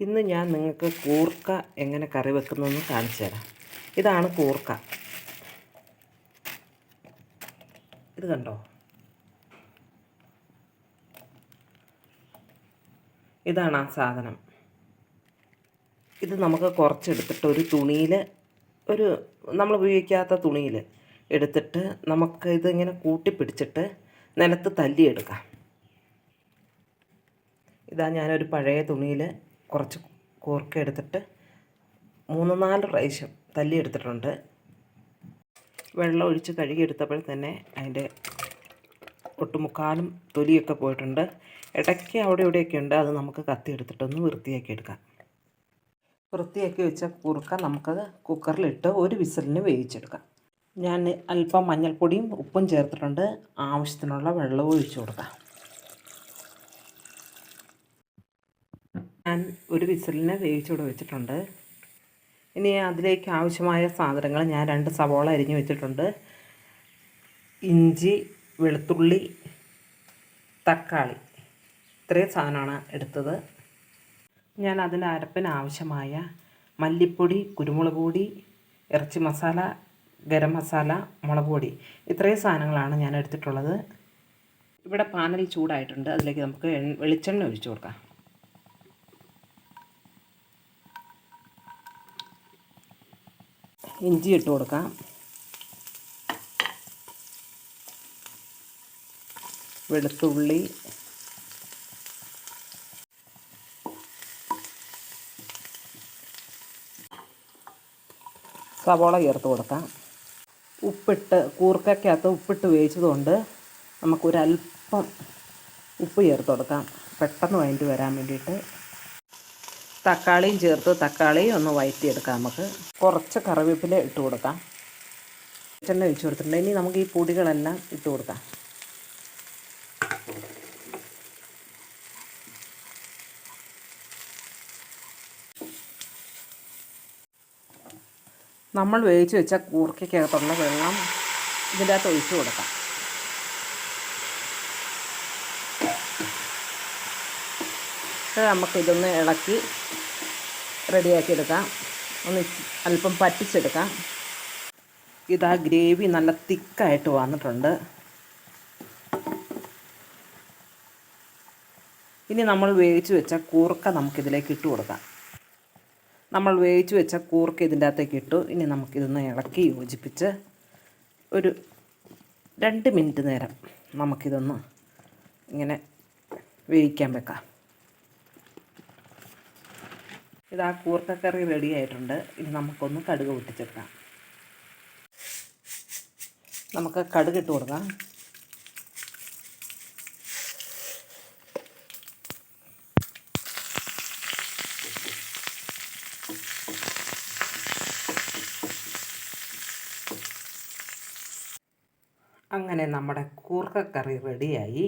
ഇന്ന് ഞാൻ നിങ്ങൾക്ക് കൂർക്ക എങ്ങനെ കറി വെക്കുന്നതെന്ന് കാണിച്ചു തരാം. ഇതാണ് കൂർക്ക. ഇത് കണ്ടോ? ഇതാണ് ആ സാധനം. ഇത് നമുക്ക് കുറച്ചെടുത്തിട്ട് ഒരു തുണിയിൽ ഒരു നമ്മൾ ഉപയോഗിക്കാത്ത തുണിയിൽ എടുത്തിട്ട് നമുക്ക് ഇതിങ്ങനെ കൂട്ടിപ്പിടിച്ചിട്ട് നിലത്ത് തല്ലിയെടുക്കാം. ഇതാ ഞാനൊരു പഴയ തുണിയിൽ കുറച്ച് കൂർക്ക എടുത്തിട്ട് മൂന്ന് നാല് പ്രാവശ്യം തല്ലിയെടുത്തിട്ടുണ്ട് വെള്ളം ഒഴിച്ച് കഴുകിയെടുത്തപ്പോൾ തന്നെ അതിന്റെ ഒട്ടുമുക്കാലും തൊലിയൊക്കെ പോയിട്ടുണ്ട്. ഇടയ്ക്ക് അവിടെ ഇവിടെയൊക്കെ ഉണ്ട്. അത് നമുക്ക് കത്തി എടുത്തിട്ടൊന്ന് വൃത്തിയാക്കി എടുക്കാം. വൃത്തിയാക്കി വെച്ച കുറുക്ക നമുക്ക് കുക്കറിലിട്ട് ഒരു വിസിലിന് വേവിച്ചെടുക്കാം. ഞാൻ അല്പം മഞ്ഞൾപ്പൊടിയും ഉപ്പും ചേർത്തിട്ടുണ്ട്. ആവശ്യത്തിനുള്ള വെള്ളവും ഒഴിച്ചു കൊടുക്കാം. ഞാൻ ഒരു വിസിലിനെ വേവിച്ചുകൂടെ വെച്ചിട്ടുണ്ട്. ഇനി അതിലേക്ക് ആവശ്യമായ സാധനങ്ങൾ ഞാൻ രണ്ട് സവോള അരിഞ്ഞു വെച്ചിട്ടുണ്ട്. ഇഞ്ചി വെളുത്തുള്ളി തക്കാളി. ഇത്രയും സാധനമാണ് എടുത്തത്. ഞാൻ അതിന് അരപ്പിന് ആവശ്യമായ മല്ലിപ്പൊടി കുരുമുളക് പൊടി ഇറച്ചി മസാല ഗരം മസാല മുളക് പൊടി. ഇത്രയും സാധനങ്ങളാണ് ഞാൻ എടുത്തിട്ടുള്ളത്. ഇവിടെ പാനൽ ചൂടായിട്ടുണ്ട്. അതിലേക്ക് നമുക്ക് വെളിച്ചെണ്ണ ഒഴിച്ചു കൊടുക്കാം. ഇഞ്ചി ഇട്ട് കൊടുക്കാം. വെളുത്തുള്ളി. സവോള ചേർത്ത് കൊടുക്കാം. ഉപ്പിട്ട് കൂർക്കയ്ക്കകത്ത് ഉപ്പിട്ട് വേവിച്ചതുകൊണ്ട് നമുക്കൊരല്പം ഉപ്പ് ചേർത്ത് കൊടുക്കാം. പെട്ടെന്ന് വഴറ്റി വരാൻ വേണ്ടിയിട്ട്. തക്കാളിയും ചേർത്ത്. തക്കാളിയും ഒന്ന് വഴറ്റിയെടുക്കാം നമുക്ക്. കുറച്ച് കറിവേപ്പില ഇട്ട് കൊടുക്കാം. വെളിച്ചെണ്ണ ഒഴിച്ചു കൊടുത്തിട്ടുണ്ട്. ഇനി നമുക്ക് ഈ പൊടികളെല്ലാം ഇട്ട് കൊടുക്കാം. നമ്മൾ വേവിച്ച് വെച്ച കൂർക്കയ്ക്കകത്തുള്ള വെള്ളം ഇതിന്റെ അകത്ത് ഒഴിച്ചു കൊടുക്കാം. നമുക്കിതൊന്ന് ഇളക്കി റെഡിയാക്കി എടുക്കാം ഒന്ന് അല്പം പറ്റിച്ചെടുക്കാം. ഇതാ ഗ്രേവി നല്ല തിക്കായിട്ട് വന്നിട്ടുണ്ട്. ഇനി നമ്മൾ വേവിച്ച് വെച്ച കൂർക്ക നമുക്കിതിലേക്ക് ഇട്ട് കൊടുക്കാം. നമ്മൾ വേവിച്ച് വെച്ച കൂർക്ക ഇതിന്റെ അകത്തേക്ക് ഇട്ടു. ഇനി നമുക്കിതൊന്ന് ഇളക്കി യോജിപ്പിച്ച് ഒരു രണ്ട് മിനിറ്റ് നേരം നമുക്കിതൊന്ന് ഇങ്ങനെ വേവിക്കാൻ വെക്കാം. ഇത് ആ കൂർക്കക്കറി റെഡി ആയിട്ടുണ്ട്. ഇനി നമുക്കൊന്ന് കടുക് പൊട്ടിച്ചെടുക്കാം. നമുക്ക് കടുക് ഇട്ട് കൊടുക്കാം. അങ്ങനെ നമ്മുടെ കൂർക്കക്കറി റെഡിയായി